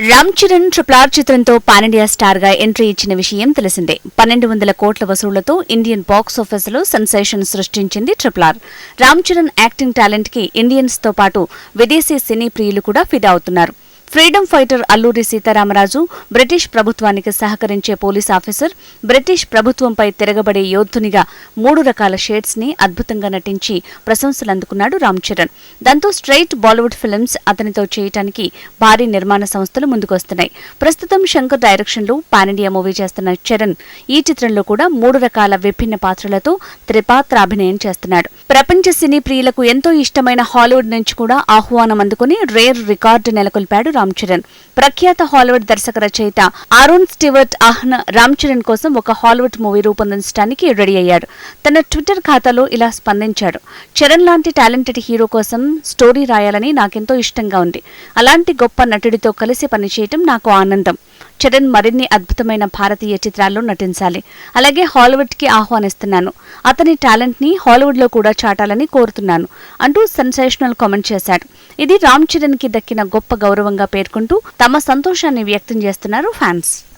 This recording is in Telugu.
రామ్ చరణ్ ట్రిపుల్ ఆర్ చిత్రంతో పానిండియా స్టార్గా ఎంట్రీ ఇచ్చిన విషయం తెలిసిందే. పన్నెండు వందల కోట్ల వసూళ్ళతో ఇండియన్ బాక్స్ ఆఫీసులో సెన్సేషన్ సృష్టించింది triple R. Ram Charan acting టాలెంట్కి ఇండియన్స్తో పాటు విదేశీ సినీ ప్రియులు కూడా ఫిదా అవుతున్నారు. Freedom fighter Alluri Sitaramaraju British ప్రభుత్వానికి సహకరించే పోలీస్ ఆఫీసర్ బ్రిటిష్ ప్రభుత్వంపై తిరగబడే యోధునిగా మూడు రకాల షేడ్స్ని అద్భుతంగా నటించి ప్రశంసలు అందుకున్నాడు రామ్ చరణ్. దాంతో స్ట్రైట్ బాలీవుడ్ ఫిల్మ్స్ అతనితో చేయటానికి భారీ నిర్మాణ సంస్థలు ముందుకొస్తున్నాయి. ప్రస్తుతం శంకర్ డైరెక్షన్లో పాన్ ఇండియా మూవీ చేస్తున్న చరణ్ ఈ చిత్రంలో కూడా మూడు రకాల విభిన్న పాత్రలతో త్రిపాత్రాభినయం చేస్తున్నాడు. ప్రపంచ సినీ ప్రియులకు ఎంతో ఇష్టమైన హాలీవుడ్ నుంచి కూడా ఆహ్వానం అందుకుని రేర్ రికార్డు నెలకొల్పాడు రామ్ చరణ్. ప్రఖ్యాత హాలీవుడ్ దర్శక రచయిత అరుణ్ స్టివర్ట్ ఆహ్న్ రామ్ చరణ్ కోసం ఒక హాలీవుడ్ మూవీ రూపొందించడానికి రెడీ అయ్యాడు. తన ట్విట్టర్ ఖాతాలో ఇలా స్పందించాడు. చరణ్ లాంటి టాలెంటెడ్ హీరో కోసం స్టోరీ రాయాలని నాకెంతో ఇష్టంగా ఉంది. అలాంటి గొప్ప నటుడితో కలిసి పనిచేయటం నాకు ఆనందం. చరణ్ మరిన్ని అద్భుతమైన భారతీయ చిత్రాల్లో నటించాలి. అలాగే హాలీవుడ్కి ఆహ్వానిస్తున్నాను. అతని టాలెంట్ని హాలీవుడ్లో కూడా చాటాలని కోరుతున్నాను అంటూ సెన్సేషనల్ కామెంట్ చేశాడు. ఇది రామ్ చరణ్కి దక్కిన గొప్ప గౌరవంగా పేర్కొంటూ తమ సంతోషాన్ని వ్యక్తం చేస్తున్నారు ఫ్యాన్స్.